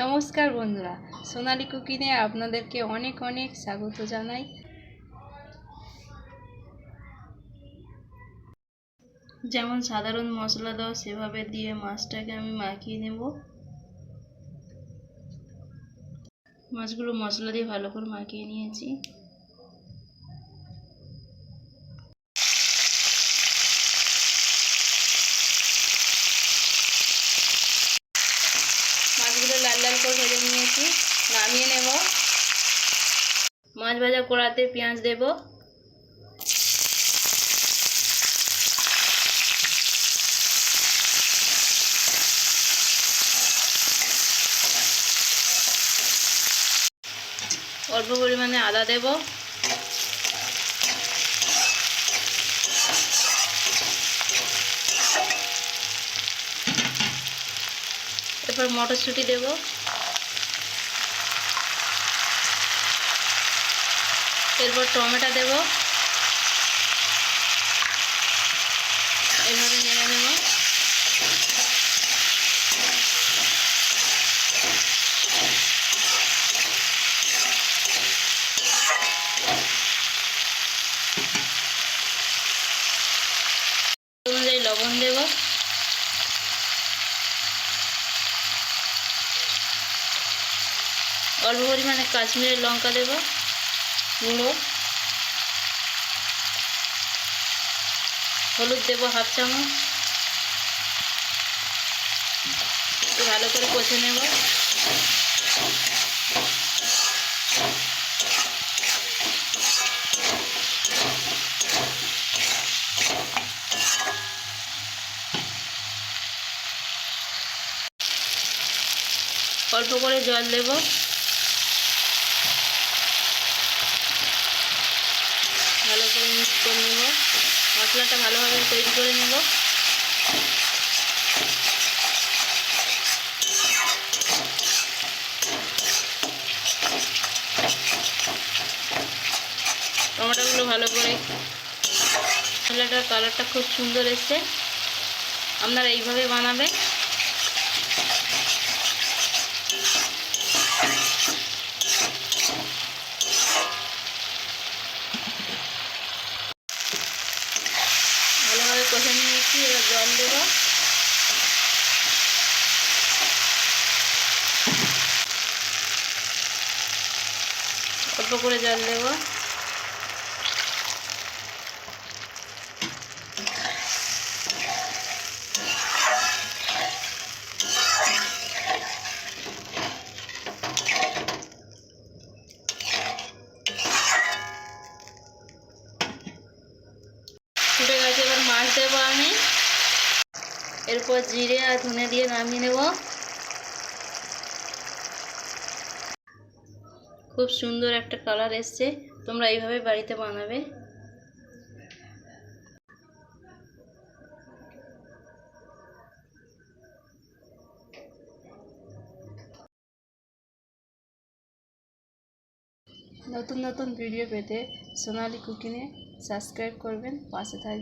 নমস্কার বন্ধুরা, সোনালি কুকিনে আপনাদেরকে অনেক অনেক স্বাগত জানাই। যেমন সাধারণ মশলা দাও সেভাবে দিয়ে মাছটাকে আমি মাখিয়ে নেব। মাছগুলো মশলা দিয়ে ভালো করে মাখিয়ে নিয়েছি মাছগুলো লাল লাল করে ভেজে নিয়েছি নামিয়ে নেব। মাছ ভাজা কড়াতে পেঁয়াজ দেব। অল্প পরিমাণে আদা দেব। এরপর মটরশুঁটি দেব। এরপর টমেটো দেব। এভাবে নেড়ে নেব। অনুযায়ী লবণ দেবো। অল্প পরিমাণে কাশ্মীরের লঙ্কা দেব। গুঁড়ো হলুদ দেব হাফ চামচ। ভালো করে কষে নেব। অল্প করে জল দেব ভালো করে মিক্স করে নেব। মশলাটা ভালোভাবে তৈরি করে নেব। টমেটোগুলো ভালো করে মশলাটার কালারটা খুব সুন্দর এসছে। আপনারা এইভাবে বানাবেন ভালোভাবে কষে নিয়েছি এবার জল দেবো অল্প করে জল দেবো ফুটে গেছে এবার মাছ দেবো আমি এরপর জিরে আর ধনে দিয়ে নামিয়ে নেব। খুব সুন্দর একটা কালার এসছে, তোমরা এইভাবে বাড়িতে বানাবে। নতুন নতুন ভিডিও পেতে সোনালি কুকিংয়ে সাবস্ক্রাইব করবেন, পাশে থাকবেন।